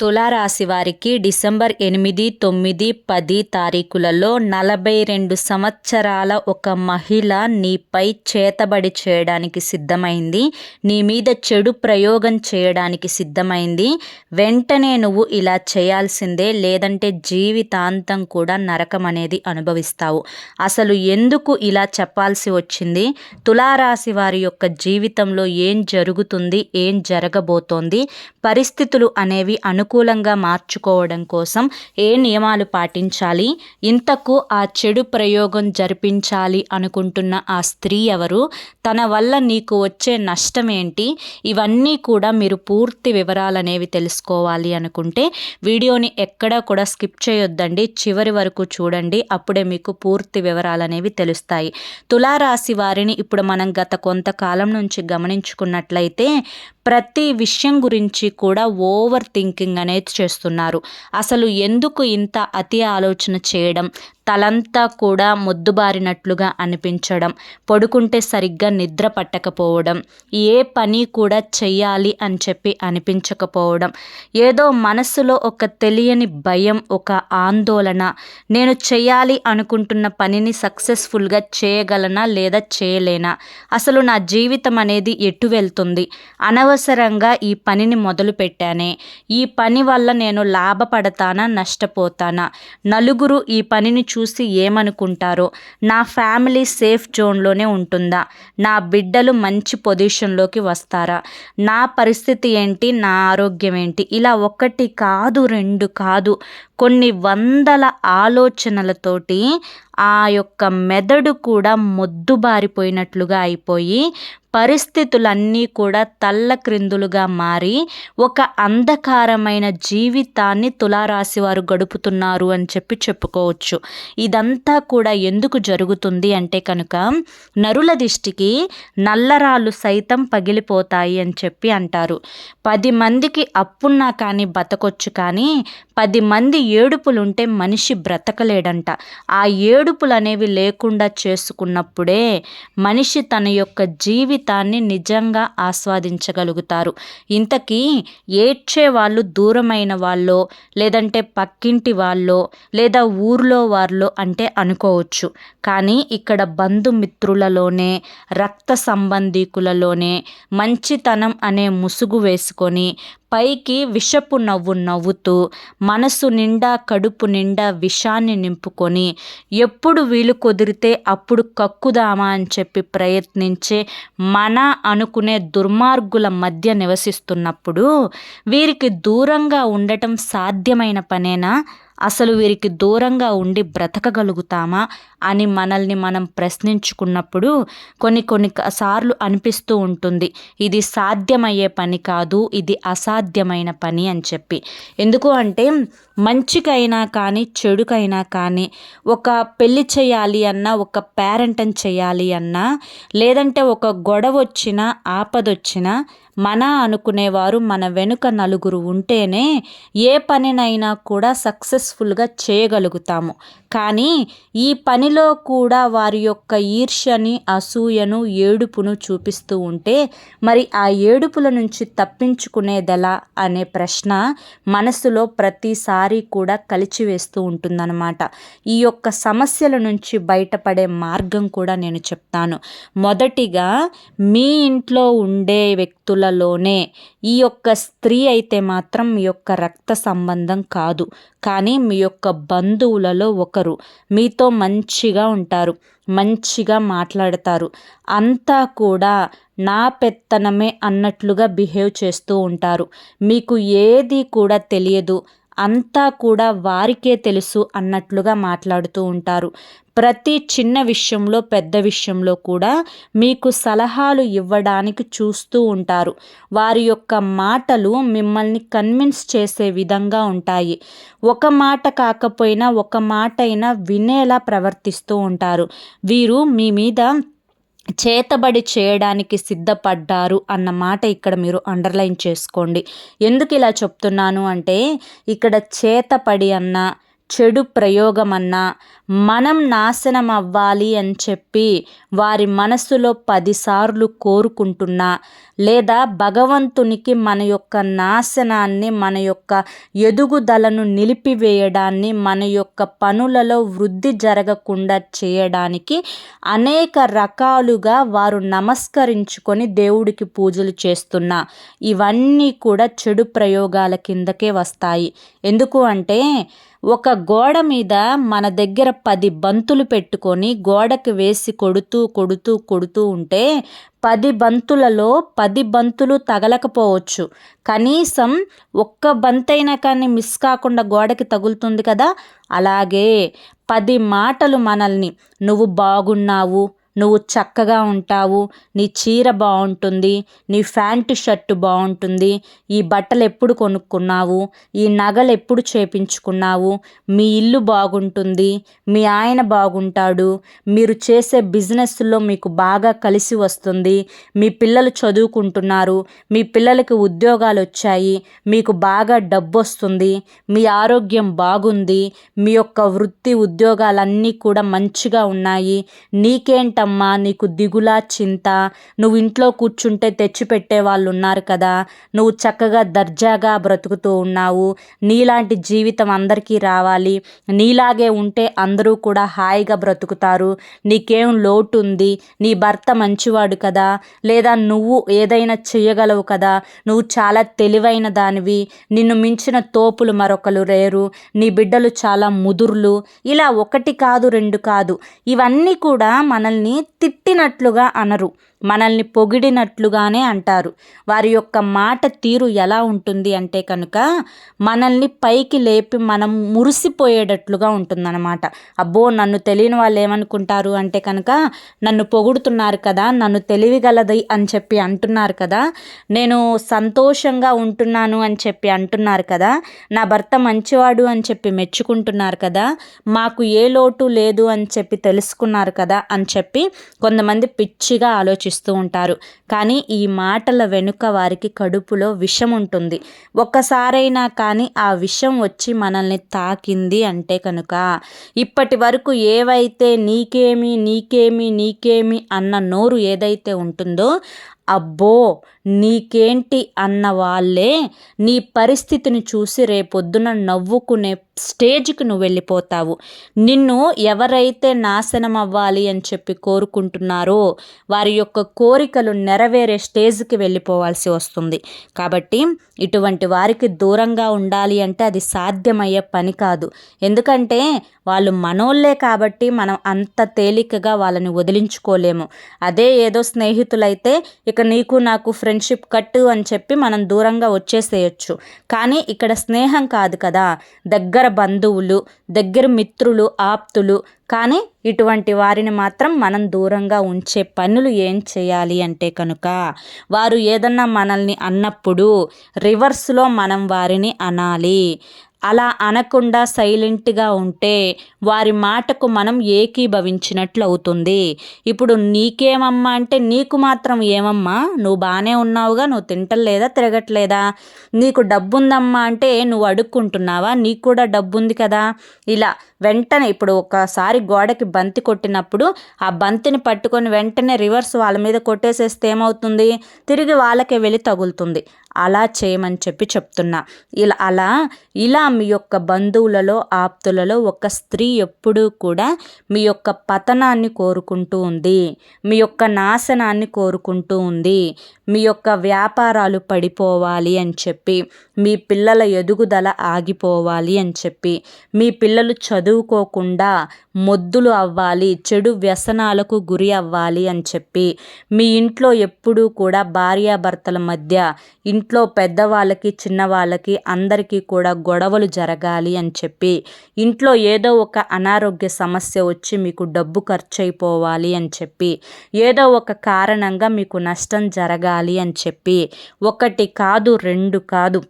తులారాశి వారికి డిసెంబర్ ఎనిమిది తొమ్మిది పది తారీఖులలో నలభై రెండు సంవత్సరాల ఒక మహిళ నీపై చేతబడి చేయడానికి సిద్ధమైంది. నీ మీద చెడు ప్రయోగం చేయడానికి సిద్ధమైంది. వెంటనే నువ్వు ఇలా చేయాల్సిందే లేదంటే జీవితాంతం కూడా నరకం అనేది అనుభవిస్తావు. అసలు ఎందుకు ఇలా చెప్పాల్సి వచ్చింది? తులారాశి వారి యొక్క జీవితంలో ఏం జరుగుతుంది ఏం జరగబోతోంది? పరిస్థితులు అనేవి అను అనుకూలంగా మార్చుకోవడం కోసం ఏ నియమాలు పాటించాలి? ఇంతకు ఆ చెడు ప్రయోగం జరిపించాలి అనుకుంటున్న ఆ స్త్రీ ఎవరు? తన వల్ల నీకు వచ్చే నష్టం ఏంటి ఇవన్నీ కూడా మీరు పూర్తి వివరాలు అనేవి తెలుసుకోవాలి అనుకుంటే వీడియోని ఎక్కడా కూడా స్కిప్ చేయొద్దండి. చివరి వరకు చూడండి. అప్పుడే మీకు పూర్తి వివరాలు అనేవి తెలుస్తాయి. తులారాశి వారిని ఇప్పుడు మనం గత కొంతకాలం నుంచి గమనించుకున్నట్లయితే ప్రతి విషయం గురించి కూడా ఓవర్ థింకింగ్ అనేది చేస్తున్నారు. అసలు ఎందుకు ఇంత అతి ఆలోచన చేయడం? తలంతా కూడా మొద్దుబారినట్లుగా అనిపించడం పడుకుంటే సరిగ్గా నిద్ర పట్టకపోవడం ఏ పని కూడా చెయ్యాలి అని చెప్పి అనిపించకపోవడం ఏదో మనసులో ఒక తెలియని భయం ఒక ఆందోళన నేను చేయాలి అనుకుంటున్న పనిని సక్సెస్ఫుల్గా చేయగలనా లేదా చేయలేనా? అసలు నా జీవితం అనేది ఎటు వెళ్తుంది? అనవసరంగా ఈ పనిని మొదలు పెట్టానే ఈ పని వల్ల నేను లాభపడతానా నష్టపోతానా? నలుగురు ఈ పనిని చూసి ఏమనుకుంటారో నా ఫ్యామిలీ సేఫ్ జోన్లోనే ఉంటుందా? నా బిడ్డలు మంచి పొజిషన్లోకి వస్తారా? నా పరిస్థితి ఏంటి? నా ఆరోగ్యం ఏంటి? ఇలా ఒకటి కాదు రెండు కాదు. కొన్ని వందల ఆలోచనలతోటి ఆ యొక్క మెదడు కూడా మొద్దుబారిపోయినట్లుగా అయిపోయి పరిస్థితులన్నీ కూడా తల్ల క్రిందులుగా మారి ఒక అంధకారమైన జీవితాన్ని తులారాశి వారు గడుపుతున్నారు అని చెప్పి చెప్పుకోవచ్చు. ఇదంతా కూడా ఎందుకు జరుగుతుంది అంటే కనుక నరుల దిష్టికి నల్లరాళ్ళు సైతం పగిలిపోతాయి అని చెప్పి అంటారు. పది మందికి అప్పున్నా కానీ బతకొచ్చు కానీ పది మంది ఏడుపులుంటే మనిషి బ్రతకలేడంట. ఆ ఏడు అనేవి లేకుండా చేసుకున్నప్పుడే మనిషి తన యొక్క జీవితాన్ని నిజంగా ఆస్వాదించగలుగుతారు. ఇంతకీ ఏడ్చే వాళ్ళు దూరమైన వాళ్ళో లేదంటే పక్కింటి వాళ్ళో లేదా ఊర్లో వాళ్ళో అంటే అనుకోవచ్చు. కానీ ఇక్కడ బంధుమిత్రులలోనే రక్త సంబంధీకులలోనే మంచితనం అనే ముసుగు వేసుకొని పైకి విషపు నవ్వు నవ్వుతూ మనసు నిండా కడుపు నిండా విషాన్ని నింపుకొని ఎప్పుడు వీలు కుదిరితే అప్పుడు కక్కుదామా అని చెప్పి ప్రయత్నించే మన అనుకునే దుర్మార్గుల మధ్య నివసిస్తున్నప్పుడు వీరికి దూరంగా ఉండటం సాధ్యమైన పనేనా? అసలు వీరికి దూరంగా ఉండి బ్రతకగలుగుతామా అని మనల్ని మనం ప్రశ్నించుకున్నప్పుడు కొన్ని కొన్ని సార్లు అనిపిస్తూ ఉంటుంది. ఇది సాధ్యమయ్యే పని కాదు ఇది అసాధ్యమైన పని అని చెప్పి. ఎందుకు అంటే మంచికైనా కానీ చెడుకైనా కానీ ఒక పెళ్ళి చేయాలి అన్నా ఒక పేరెంటన్ చేయాలి అన్నా లేదంటే ఒక గొడవ వచ్చినా ఆపదొచ్చినా మన అనుకునేవారు మన వెనుక నలుగురు ఉంటేనే ఏ పనినైనా కూడా సక్సెస్ఫుల్గా చేయగలుగుతాము. కానీ ఈ పనిలో కూడా వారి యొక్క ఈర్ష్యని అసూయను ఏడుపును చూపిస్తూ ఉంటే మరి ఆ ఏడుపుల నుంచి తప్పించుకునేదెలా అనే ప్రశ్న మనసులో ప్రతిసారి కూడా కలిచివేస్తూ ఉంటుందన్నమాట. ఈ యొక్క సమస్యల నుంచి బయటపడే మార్గం కూడా నేను చెప్తాను. మొదటిగా మీ ఇంట్లో ఉండే వ్యక్తి వ్యక్తులలోనే ఈ యొక్క స్త్రీ అయితే మాత్రం మీ యొక్క రక్త సంబంధం కాదు. కానీ మీ యొక్క బంధువులలో ఒకరు. మీతో మంచిగా ఉంటారు. మంచిగా మాట్లాడతారు. అంతా కూడా నా పెత్తనమే అన్నట్లుగా బిహేవ్ చేస్తూ ఉంటారు. మీకు ఏది కూడా తెలియదు. అంతా కూడా వారికే తెలుసు అన్నట్లుగా మాట్లాడుతూ ఉంటారు. ప్రతి చిన్న విషయంలో పెద్ద విషయంలో కూడా మీకు సలహాలు ఇవ్వడానికి చూస్తూ ఉంటారు. వారి యొక్క మాటలు మిమ్మల్ని కన్విన్స్ చేసే విధంగా ఉంటాయి. ఒక మాట కాకపోయినా ఒక మాట అయినా వినేలా ప్రవర్తిస్తూ ఉంటారు. వీరు మీ మీద చేతబడి చేయడానికి సిద్ధపడ్డారు అన్న మాట ఇక్కడ మీరు అండర్లైన్ చేసుకోండి. ఎందుకు ఇలా చెప్తున్నాను అంటే ఇక్కడ చేతపడి అన్న చెడు ప్రయోగమన్నా మనం నాశనం అవ్వాలి అని చెప్పి వారి మనసులో పదిసార్లు కోరుకుంటున్నా లేదా భగవంతునికి మన యొక్క నాశనాన్ని మన యొక్క ఎదుగుదలను నిలిపివేయడాన్ని మన యొక్క పనులలో వృద్ధి జరగకుండా చేయడానికి అనేక రకాలుగా వారు నమస్కరించుకొని దేవుడికి పూజలు చేస్తున్నా. ఇవన్నీ కూడా చెడు ప్రయోగాల కిందకే వస్తాయి. ఎందుకు అంటే ఒక గోడ మీద మన దగ్గర పది బంతులు పెట్టుకొని గోడకి వేసి కొడుతూ కొడుతూ కొడుతూ ఉంటే పది బంతులలో పది బంతులు తగలకపోవచ్చు. కనీసం ఒక్క బంతైనా కానీ మిస్ కాకుండా గోడకి తగులుతుంది కదా? అలాగే పది మాటలు మనల్ని నువ్వు బాగున్నావు నువ్వు చక్కగా ఉంటావు నీ చీర బాగుంటుంది నీ ప్యాంటు షర్టు బాగుంటుంది ఈ బట్టలు ఎప్పుడు కొనుక్కున్నావు ఈ నగలు ఎప్పుడు చేపించుకున్నావు మీ ఇల్లు బాగుంటుంది మీ ఆయన బాగుంటాడు మీరు చేసే బిజినెస్లో మీకు బాగా కలిసి వస్తుంది మీ పిల్లలు చదువుకుంటున్నారు మీ పిల్లలకి ఉద్యోగాలు వచ్చాయి మీకు బాగా డబ్బు వస్తుంది మీ ఆరోగ్యం బాగుంది మీ యొక్క వృత్తి ఉద్యోగాలన్నీ కూడా మంచిగా ఉన్నాయి నీకేంట ఏంటమ్మా నీకు దిగులా చింత. నువ్వు ఇంట్లో కూర్చుంటే తెచ్చిపెట్టే వాళ్ళు ఉన్నారు కదా. నువ్వు చక్కగా దర్జాగా బ్రతుకుతూ ఉన్నావు. నీలాంటి జీవితం అందరికీ రావాలి. నీలాగే ఉంటే అందరూ కూడా హాయిగా బ్రతుకుతారు. నీకేం లోటు ఉంది నీ భర్త మంచివాడు కదా. లేదా నువ్వు ఏదైనా చేయగలవు కదా. నువ్వు చాలా తెలివైన దానివి. నిన్ను మించిన తోపులు మరొకరు రేరు. నీ బిడ్డలు చాలా ముదుర్లు. ఇలా ఒకటి కాదు రెండు కాదు. ఇవన్నీ కూడా మనల్ని తిట్టినట్లుగా అనరు. మనల్ని పొగిడినట్లుగానే అంటారు. వారి యొక్క మాట తీరు ఎలా ఉంటుంది అంటే కనుక మనల్ని పైకి లేపి మనం మురిసిపోయేటట్లుగా ఉంటుందన్నమాట. అబ్బో నన్ను తెలియని వాళ్ళు ఏమనుకుంటారు అంటే కనుక నన్ను పొగుడుతున్నారు కదా నన్ను తెలివిగలది అని చెప్పి అంటున్నారు కదా నేను సంతోషంగా ఉంటున్నాను అని చెప్పి అంటున్నారు కదా నా భర్త మంచివాడు అని చెప్పి మెచ్చుకుంటున్నారు కదా మాకు ఏ లోటు లేదు అని చెప్పి తెలుసుకున్నారు కదా అని చెప్పి కొంతమంది పిచ్చిగా ఆలోచి ఆలోచిస్తూ ఉంటారు. కానీ ఈ మాటల వెనుక వారికి కడుపులో విషం ఉంటుంది. ఒక్కసారైనా కానీ ఆ విషం వచ్చి మనల్ని తాకింది అంటే కనుక ఇప్పటి వరకు ఏవైతే నీకేమి నీకేమి నీకేమి అన్న నోరు ఏదైతే ఉంటుందో అబ్బో నీకేంటి అన్న వాళ్ళే నీ పరిస్థితిని చూసి రేపొద్దున నవ్వుకునే స్టేజ్కి నువ్వు వెళ్ళిపోతావు. నిన్ను ఎవరైతే నాశనం అవ్వాలి అని చెప్పి కోరుకుంటున్నారో వారి యొక్క కోరికలు నెరవేరే స్టేజ్కి వెళ్ళిపోవాల్సి వస్తుంది. కాబట్టి ఇటువంటి వారికి దూరంగా ఉండాలి అంటే అది సాధ్యమయ్యే పని కాదు. ఎందుకంటే వాళ్ళు మనోళ్ళే కాబట్టి మనం అంత తేలికగా వాళ్ళని వదిలించుకోలేము. అదే ఏదో స్నేహితులైతే ఇక నీకు నాకు ఫ్రెండ్ ఫ్రెండ్షిప్ కట్టు అని చెప్పి మనం దూరంగా వచ్చేసేయచ్చు. కానీ ఇక్కడ స్నేహం కాదు కదా. దగ్గర బంధువులు దగ్గర మిత్రులు ఆప్తులు. కానీ ఇటువంటి వారిని మాత్రం మనం దూరంగా ఉంచే పనులు ఏం చేయాలి అంటే కనుక వారు ఏదన్నా మనల్ని అన్నప్పుడు రివర్స్లో మనం వారిని అనాలి. అలా అనకుండా సైలెంట్గా ఉంటే వారి మాటకు మనం ఏకీభవించినట్లు అవుతుంది ఇప్పుడు నీకేమమ్మా అంటే నీకు మాత్రం ఏమమ్మా? నువ్వు బాగానే ఉన్నావుగా నువ్వు తింటలేదా తిరగట్లేదా? నీకు డబ్బుందమ్మా అంటే నువ్వు అడుక్కుంటున్నావా? నీకు కూడా డబ్బుంది కదా? ఇలా వెంటనే ఇప్పుడు ఒకసారి గోడకి బంతి కొట్టినప్పుడు ఆ బంతిని పట్టుకొని వెంటనే రివర్స్ వాళ్ళ మీద కొట్టేసేస్తే ఏమవుతుంది? తిరిగి వాళ్ళకే వెళ్ళి తగులుతుంది. అలా చేయమని చెప్పి చెప్తున్నా. ఇలా అలా ఇలా మీ యొక్క బంధువులలో ఆప్తులలో ఒక స్త్రీ ఎప్పుడూ కూడా మీ యొక్క పతనాన్ని కోరుకుంటూ ఉంది. మీ యొక్క నాశనాన్ని కోరుకుంటూ ఉంది. మీ యొక్క వ్యాపారాలు పడిపోవాలి అని చెప్పి మీ పిల్లల ఎదుగుదల ఆగిపోవాలి అని చెప్పి మీ పిల్లలు చదువుకోకుండా మొద్దులు అవ్వాలి చెడు వ్యసనాలకు గురి అవ్వాలి అని చెప్పి మీ ఇంట్లో ఎప్పుడూ కూడా భార్యాభర్తల మధ్య ఇంట్లో పెద్దవాళ్ళకి చిన్నవాళ్ళకి అందరికీ కూడా గొడవలు జరగాలి అని చెప్పి ఇంట్లో ఏదో ఒక అనారోగ్య సమస్య వచ్చి మీకు డబ్బు ఖర్చు అయిపోవాలి అని చెప్పి ఏదో ఒక కారణంగా మీకు నష్టం జరగాలి అని చెప్పి ఒకటి కాదు రెండు కాదు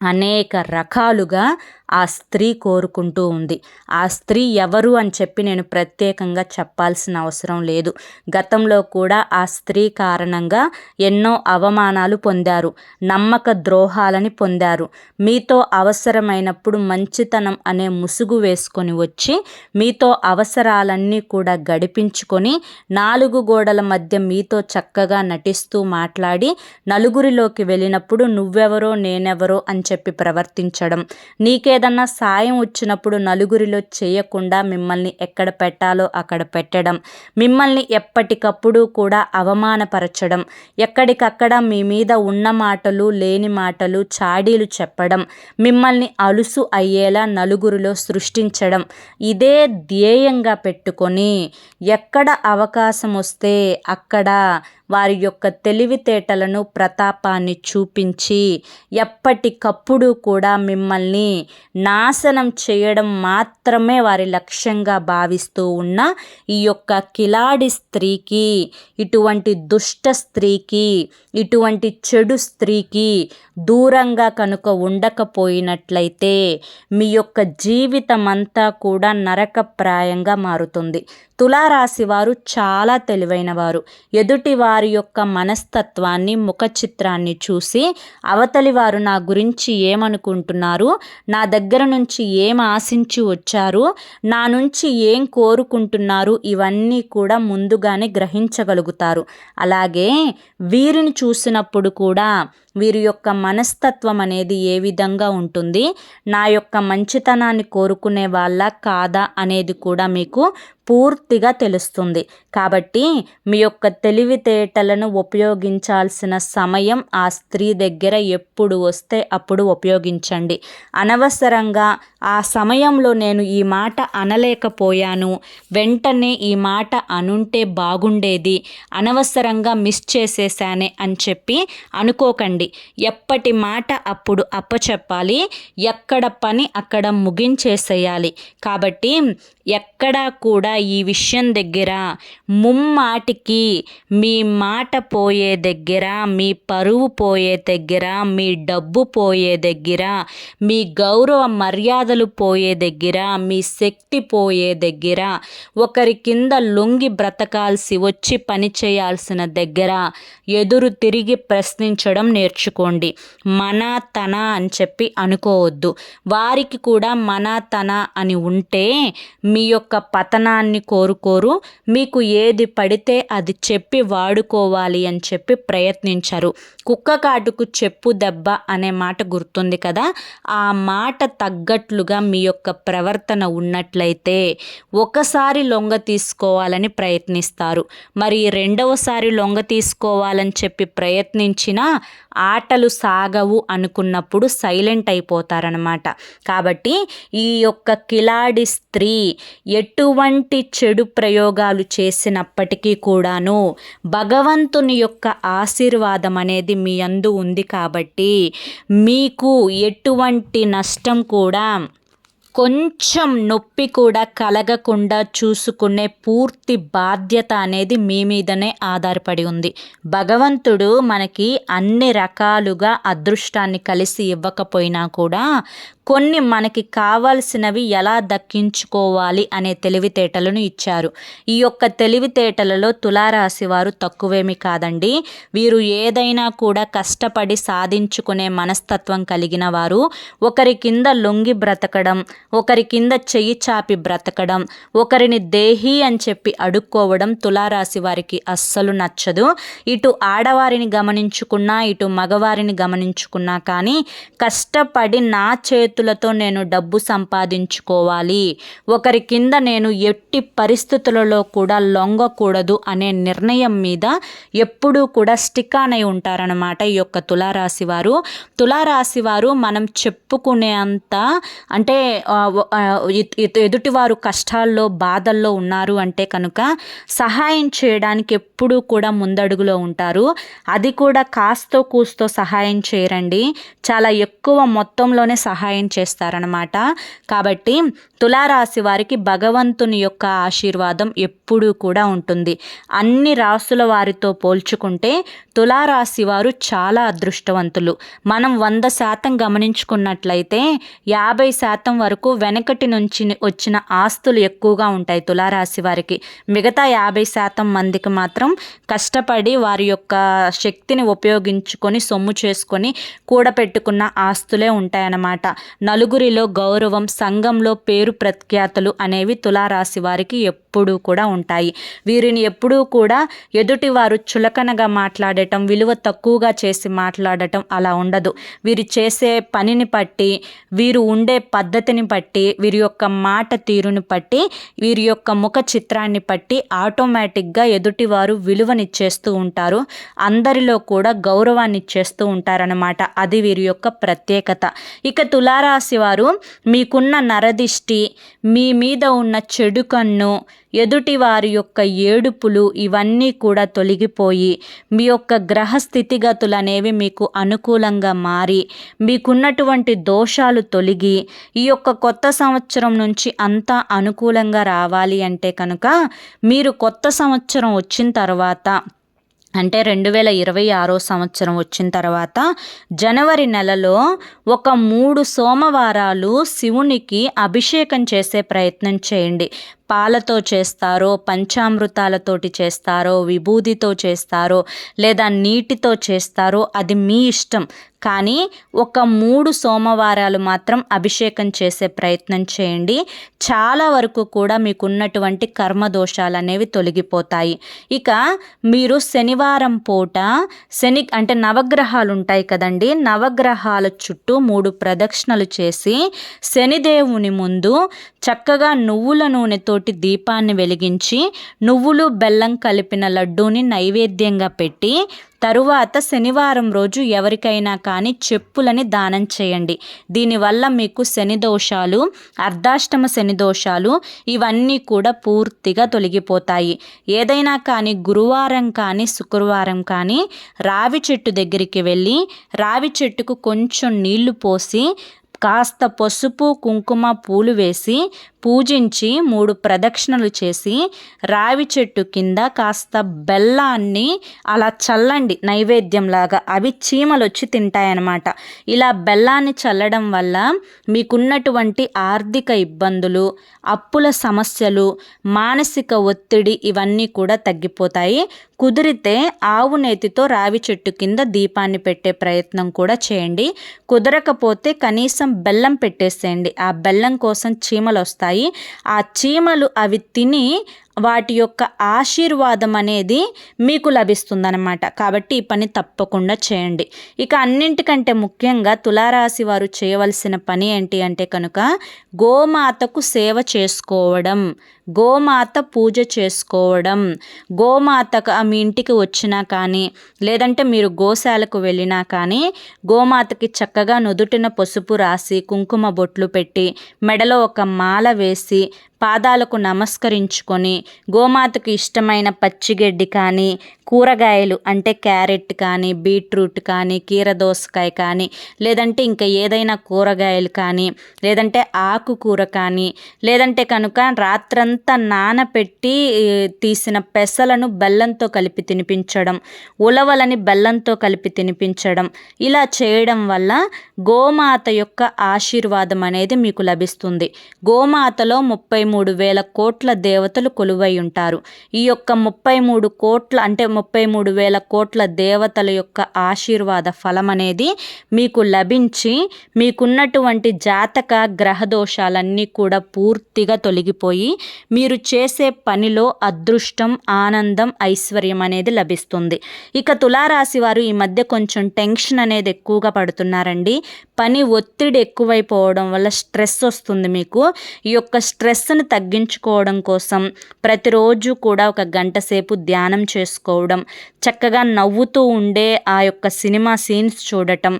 అనేక రకాలుగా ఆ స్త్రీ కోరుకుంటూ ఉంది. ఆ స్త్రీ ఎవరు అని చెప్పి నేను ప్రత్యేకంగా చెప్పాల్సిన అవసరం లేదు. గతంలో కూడా ఆ స్త్రీ కారణంగా ఎన్నో అవమానాలు పొందారు నమ్మక ద్రోహాలని పొందారు. మీతో అవసరమైనప్పుడు మంచితనం అనే ముసుగు వేసుకొని వచ్చి మీతో అవసరాలన్నీ కూడా గడిపించుకొని నాలుగు గోడల మధ్య మీతో చక్కగా నటిస్తూ మాట్లాడి నలుగురిలోకి వెళ్ళినప్పుడు నువ్వెవరో నేనెవరో అని చెప్పి ప్రవర్తించడం. నీకే ఏదన్నా సాయం వచ్చినప్పుడు నలుగురిలో చేయకుండా మిమ్మల్ని ఎక్కడ పెట్టాలో అక్కడ పెట్టడం మిమ్మల్ని ఎప్పటికప్పుడు కూడా అవమానపరచడం ఎక్కడికక్కడ మీ మీద ఉన్న మాటలు లేని మాటలు చాడీలు చెప్పడం మిమ్మల్ని అలుసు అయ్యేలా నలుగురిలో సృష్టించడం ఇదే ధ్యేయంగా పెట్టుకొని ఎక్కడ అవకాశం వస్తే అక్కడ వారి యొక్క తెలివితేటలను ప్రతాపాన్ని చూపించి ఎప్పటికప్పుడు కూడా మిమ్మల్ని నాశనం చేయడం మాత్రమే వారి లక్ష్యంగా భావిస్తూ ఉన్న ఈ యొక్క కిలాడి స్త్రీకి ఇటువంటి దుష్ట స్త్రీకి ఇటువంటి చెడు స్త్రీకి దూరంగా కనుక ఉండకపోయినట్లయితే మీ యొక్క జీవితం అంతా కూడా నరకప్రాయంగా మారుతుంది. తులారాశి వారు చాలా తెలివైన వారు ఎదుటి వారి వారి యొక్క మనస్తత్వాన్ని ముఖ చిత్రాన్ని చూసి అవతలి వారు నా గురించి ఏమనుకుంటున్నారు? నా దగ్గర నుంచి ఏం ఆశించి వచ్చారు? నా నుంచి ఏం కోరుకుంటున్నారు? ఇవన్నీ కూడా ముందుగానే గ్రహించగలుగుతారు. అలాగే వీరిని చూసినప్పుడు కూడా వీరి యొక్క మనస్తత్వం అనేది ఏ విధంగా ఉంటుంది? నా యొక్క మంచితనాన్ని కోరుకునే వాళ్ళ కాదా అనేది కూడా మీకు పూర్తిగా తెలుస్తుంది. కాబట్టి మీ యొక్క తెలివితేటలను ఉపయోగించాల్సిన సమయం ఆ స్త్రీ దగ్గర ఎప్పుడు వస్తే అప్పుడు ఉపయోగించండి. అనవసరంగా ఆ సమయంలో నేను ఈ మాట అనలేకపోయాను వెంటనే ఈ మాట అనుంటే బాగుండేది అనవసరంగా మిస్ చేసేసానే అని చెప్పి అనుకోకండి. చేయండి ఎప్పటి మాట అప్పుడు అప్పచెప్పాలి ఎక్కడ పని అక్కడ ముగించేసేయాలి. కాబట్టి ఎక్కడా కూడా ఈ విషయం దగ్గర ముమ్మాటికి మీ మాట పోయే దగ్గర మీ పరువు పోయే దగ్గర మీ డబ్బు పోయే దగ్గర మీ గౌరవ మర్యాదలు పోయే దగ్గర మీ శక్తి పోయే దగ్గర ఒకరి కింద లొంగి బ్రతకాల్సి వచ్చి పని చేయాల్సిన దగ్గర ఎదురు తిరిగి ప్రశ్నించడం నేర్చుకోండి. మన తన అని చెప్పి అనుకోవద్దు. వారికి కూడా మన తన అని ఉంటే మీ యొక్క పతనాన్ని కోరుకోరు మీకు ఏది పడితే అది చెప్పి వాడుకోవాలి అని చెప్పి ప్రయత్నించరు. కుక్క కాటుకు చెప్పు దెబ్బ అనే మాట గుర్తుంది కదా? ఆ మాట తగ్గట్లుగా మీ యొక్క ప్రవర్తన ఉన్నట్లయితే ఒకసారి లొంగ తీసుకోవాలని ప్రయత్నిస్తారు. మరి రెండవసారి లొంగ తీసుకోవాలని చెప్పి ప్రయత్నించినా ఆటలు సాగవు అనుకున్నప్పుడు సైలెంట్ అయిపోతారనమాట కాబట్టి ఈ యొక్క కిలాడి స్త్రీ ఎటువంటి చెడు ప్రయోగాలు చేసినప్పటికీ కూడాను భగవంతుని యొక్క ఆశీర్వాదం అనేది మీ అందు ఉంది కాబట్టి మీకు ఎటువంటి నష్టం కూడా కొంచెం నొప్పి కూడా కలగకుండా చూసుకునే పూర్తి బాధ్యత అనేది మీ మీదనే ఆధారపడి ఉంది. భగవంతుడు మనకి అన్ని రకాలుగా అదృష్టాన్ని కలిసి ఇవ్వకపోయినా కూడా కొన్ని మనకి కావాల్సినవి ఎలా దక్కించుకోవాలి అనే తెలివితేటలను ఇచ్చారు. ఈ యొక్క తెలివితేటలలో తులారాశి వారు తక్కువేమి కాదండి. వీరు ఏదైనా కూడా కష్టపడి సాధించుకునే మనస్తత్వం కలిగిన వారు. ఒకరి కింద లొంగి బ్రతకడం ఒకరి కింద చెయ్యి చాపి బ్రతకడం ఒకరిని దేహి అని చెప్పి అడుక్కోవడం తులారాశి వారికి అస్సలు నచ్చదు. ఇటు ఆడవారిని గమనించుకున్నా ఇటు మగవారిని గమనించుకున్నా కానీ కష్టపడి నా చేతి చేతులతో నేను డబ్బు సంపాదించుకోవాలి. ఒకరి కింద నేను ఎట్టి పరిస్థితులలో కూడా లొంగకూడదు అనే నిర్ణయం మీద ఎప్పుడూ కూడా స్టిక్ ఆన్ అయి ఉంటారనమాట ఈ యొక్క తులారాశి వారు తులారాశి వారు మనం చెప్పుకునే అంత అంటే ఎదుటివారు కష్టాల్లో బాధల్లో ఉన్నారు అంటే కనుక సహాయం చేయడానికి ఎప్పుడూ కూడా ముందడుగులో ఉంటారు. అది కూడా కాస్తో కూస్తో సహాయం చేయరండి. చాలా ఎక్కువ మొత్తంలోనే సహాయం మెయింటైన్ చేస్తారనమాట కాబట్టి తులారాశి వారికి భగవంతుని యొక్క ఆశీర్వాదం ఎప్పుడూ కూడా ఉంటుంది. అన్ని రాసుల వారితో పోల్చుకుంటే తులారాశి వారు చాలా అదృష్టవంతులు. మనం వంద శాతం గమనించుకున్నట్లయితే యాభై శాతం వరకు వెనకటి నుంచి వచ్చిన ఆస్తులు ఎక్కువగా ఉంటాయి తులారాశి వారికి. మిగతా యాభై శాతం మందికి మాత్రం కష్టపడి వారి యొక్క శక్తిని ఉపయోగించుకొని సొమ్ము చేసుకొని కూడపెట్టుకున్న ఆస్తులే ఉంటాయన్నమాట. నలుగురిలో గౌరవం సంఘంలో పేరు ప్రఖ్యాతలు అనేవి తులారాశి వారికి ఎప్పుడూ కూడా ఉంటాయి. వీరిని ఎప్పుడూ కూడా ఎదుటి వారు చులకనగా మాట్లాడటం విలువ తక్కువగా చేసి మాట్లాడటం అలా ఉండదు. వీరు చేసే పనిని బట్టి వీరు ఉండే పద్ధతిని బట్టి వీరి యొక్క మాట తీరుని బట్టి వీరి యొక్క ముఖ చిత్రాన్ని బట్టి ఆటోమేటిక్గా ఎదుటివారు విలువనిచ్చేస్తూ ఉంటారు. అందరిలో కూడా గౌరవాన్ని ఇచ్చేస్తూ ఉంటారనమాట అది వీరి యొక్క ప్రత్యేకత. ఇక తులా తులారాశి వారు మీకున్న నరదిష్టి మీ మీద ఉన్న చెడు కన్ను ఎదుటి వారి యొక్క ఏడుపులు ఇవన్నీ కూడా తొలగిపోయి మీ యొక్క గ్రహ స్థితిగతులు అనేవి మీకు అనుకూలంగా మారి మీకున్నటువంటి దోషాలు తొలగి ఈ యొక్క కొత్త సంవత్సరం నుంచి అంతా అనుకూలంగా రావాలి అంటే కనుక మీరు కొత్త సంవత్సరం వచ్చిన తర్వాత అంటే రెండు వేల ఇరవై ఆరో సంవత్సరం వచ్చిన తర్వాత జనవరి నెలలో ఒక మూడు సోమవారాలు శివునికి అభిషేకం చేసే ప్రయత్నం చేయండి. పాలతో చేస్తారో పంచామృతాలతోటి చేస్తారో విభూదితో చేస్తారో లేదా నీటితో చేస్తారో అది మీ ఇష్టం. కానీ ఒక మూడు సోమవారాలు మాత్రం అభిషేకం చేసే ప్రయత్నం చేయండి. చాలా వరకు కూడా మీకున్నటువంటి కర్మ దోషాలు అనేవి తొలగిపోతాయి. ఇక మీరు శనివారం పూట శని అంటే నవగ్రహాలు ఉంటాయి కదండి. నవగ్రహాల చుట్టూ మూడు ప్రదక్షిణలు చేసి శనిదేవుని ముందు చక్కగా నువ్వుల నూనెతో తోటి దీపాన్ని వెలిగించి నువ్వులు బెల్లం కలిపిన లడ్డూని నైవేద్యంగా పెట్టి తరువాత శనివారం రోజు ఎవరికైనా కానీ చెప్పులని దానం చేయండి. దీనివల్ల మీకు శని దోషాలు అర్ధాష్టమ శని దోషాలు ఇవన్నీ కూడా పూర్తిగా తొలగిపోతాయి. ఏదైనా కానీ గురువారం కానీ శుక్రవారం కానీ రావి చెట్టు దగ్గరికి వెళ్ళి రావి చెట్టుకు కొంచెం నీళ్ళు పోసి కాస్త పసుపు కుంకుమ పూలు వేసి పూజించి మూడు ప్రదక్షిణలు చేసి రావి చెట్టు కింద కాస్త బెల్లాన్ని అలా చల్లండి నైవేద్యంలాగా. అవి చీమలు వచ్చి తింటాయన్నమాట. ఇలా బెల్లాన్ని చల్లడం వల్ల మీకున్నటువంటి ఆర్థిక ఇబ్బందులు అప్పుల సమస్యలు మానసిక ఒత్తిడి ఇవన్నీ కూడా తగ్గిపోతాయి. కుదిరితే ఆవు నేతితో రావి చెట్టు కింద దీపాన్ని పెట్టే ప్రయత్నం కూడా చేయండి. కుదరకపోతే కనీసం బెల్లం పెట్టేసేయండి. ఆ బెల్లం కోసం చీమలు వస్తాయి ఆ చీమలు అవి తిని వాటి యొక్క ఆశీర్వాదం అనేది మీకు లభిస్తుందన్నమాట. కాబట్టి ఈ పని తప్పకుండా చేయండి. ఇక అన్నింటికంటే ముఖ్యంగా తులారాశి వారు చేయవలసిన పని ఏంటి అంటే కనుక గోమాతకు సేవ చేసుకోవడం గోమాత పూజ చేసుకోవడం. గోమాతకు మీ ఇంటికి వచ్చినా కానీ లేదంటే మీరు గోశాలకు వెళ్ళినా కానీ గోమాతకి చక్కగా నుదుటిన పసుపు రాసి కుంకుమ బొట్లు పెట్టి మెడలో ఒక మాల వేసి పాదాలకు నమస్కరించుకొని గోమాతకు ఇష్టమైన పచ్చిగడ్డి కానీ కూరగాయలు అంటే క్యారెట్ కానీ బీట్రూట్ కానీ కీరదోసకాయ కానీ లేదంటే ఇంకా ఏదైనా కూరగాయలు కానీ లేదంటే ఆకుకూర కానీ లేదంటే కనుక రాత్రంతా నానపెట్టి తీసిన పెసలను బెల్లంతో కలిపి తినిపించడం ఉలవలని బెల్లంతో కలిపి తినిపించడం ఇలా చేయడం వల్ల గోమాత యొక్క ఆశీర్వాదం అనేది మీకు లభిస్తుంది. గోమాతలో ముప్పై మూడు వేల కోట్ల దేవతలు కొలువై ఉంటారు. ఈ యొక్క ముప్పై మూడు కోట్ల అంటే ముప్పై మూడు వేల కోట్ల దేవతల యొక్క ఆశీర్వాద ఫలం అనేది మీకు లభించి మీకున్నటువంటి జాతక గ్రహ దోషాలన్నీ కూడా పూర్తిగా తొలగిపోయి మీరు చేసే పనిలో అదృష్టం ఆనందం ఐశ్వర్యం అనేది లభిస్తుంది. ఇక తులారాశి వారు ఈ మధ్య కొంచెం టెన్షన్ అనేది ఎక్కువగా పడుతున్నారండి. పని ఒత్తిడి ఎక్కువైపోవడం వల్ల స్ట్రెస్ వస్తుంది మీకు. ఈ యొక్క స్ట్రెస్ని ఒత్తిడిని తగ్గించుకోవడం కోసం ప్రతిరోజు కూడా ఒక గంట సేపు ధ్యానం చేసుకోవడం చక్కగా నవ్వుతూ ఉండే ఆ యొక్క సినిమా సీన్స్ చూడటం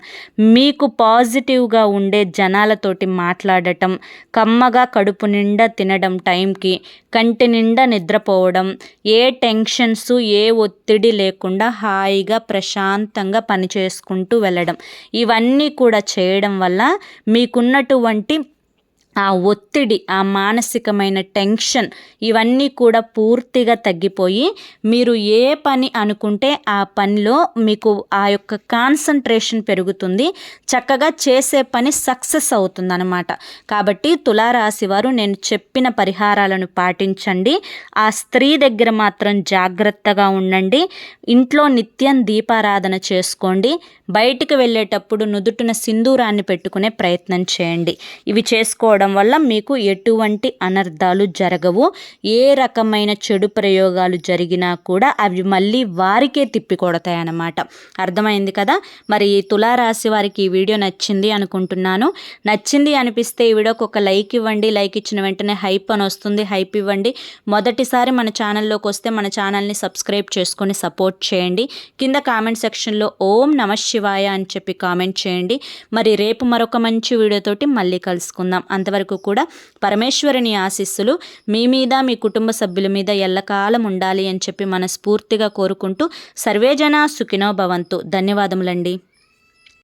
మీకు పాజిటివ్గా ఉండే జనాలతోటి మాట్లాడటం కమ్మగా కడుపు నిండా తినడం టైంకి కంటి నిండా నిద్రపోవడం ఏ టెన్షన్స్ ఏ ఒత్తిడి లేకుండా హాయిగా ప్రశాంతంగా పని చేసుకుంటూ వెళ్ళడం ఇవన్నీ కూడా చేయడం వల్ల మీకున్నటువంటి ఆ ఒత్తిడి ఆ మానసికమైన టెన్షన్ ఇవన్నీ కూడా పూర్తిగా తగ్గిపోయి మీరు ఏ పని అనుకుంటే ఆ పనిలో మీకు ఆ యొక్క కాన్సన్ట్రేషన్ పెరుగుతుంది. చక్కగా చేసే పని సక్సెస్ అవుతుంది అనమాట కాబట్టి తులారాశి వారు నేను చెప్పిన పరిహారాలను పాటించండి. ఆ స్త్రీ దగ్గర మాత్రం జాగ్రత్తగా ఉండండి. ఇంట్లో నిత్యం దీపారాధన చేసుకోండి. బయటికి వెళ్ళేటప్పుడు నుదుటిన సింధూరాన్ని పెట్టుకునే ప్రయత్నం చేయండి. ఇవి చేసుకోవడం వల్ల మీకు ఎటువంటి అనర్థాలు జరగవు. ఏ రకమైన చెడు ప్రయోగాలు జరిగినా కూడా అవి మళ్ళీ వారికే తిప్పికొడతాయి అన్నమాట అర్థమైంది కదా? మరి ఈ తులారాశి వారికి ఈ వీడియో నచ్చింది అనుకుంటున్నాను. నచ్చింది అనిపిస్తే ఈ వీడియోకి ఒక లైక్ ఇవ్వండి. లైక్ ఇచ్చిన వెంటనే హైప్ అని వస్తుంది. హైప్ ఇవ్వండి. మొదటిసారి మన ఛానల్లోకి వస్తే మన ఛానల్ని సబ్స్క్రైబ్ చేసుకొని సపోర్ట్ చేయండి. కింద కామెంట్ సెక్షన్లో ఓం నమ శివాయ అని చెప్పి కామెంట్ చేయండి. మరి రేపు మరొక మంచి వీడియోతోటి మళ్ళీ కలుసుకుందాం. వరకు కూడా పరమేశ్వరుని ఆశీస్సులు మీ మీద మీ కుటుంబ సభ్యుల మీద ఎల్లకాలం ఉండాలి అని చెప్పి మనస్ఫూర్తిగా కోరుకుంటూ సర్వేజన సుఖినో భవంతు. ధన్యవాదములండి.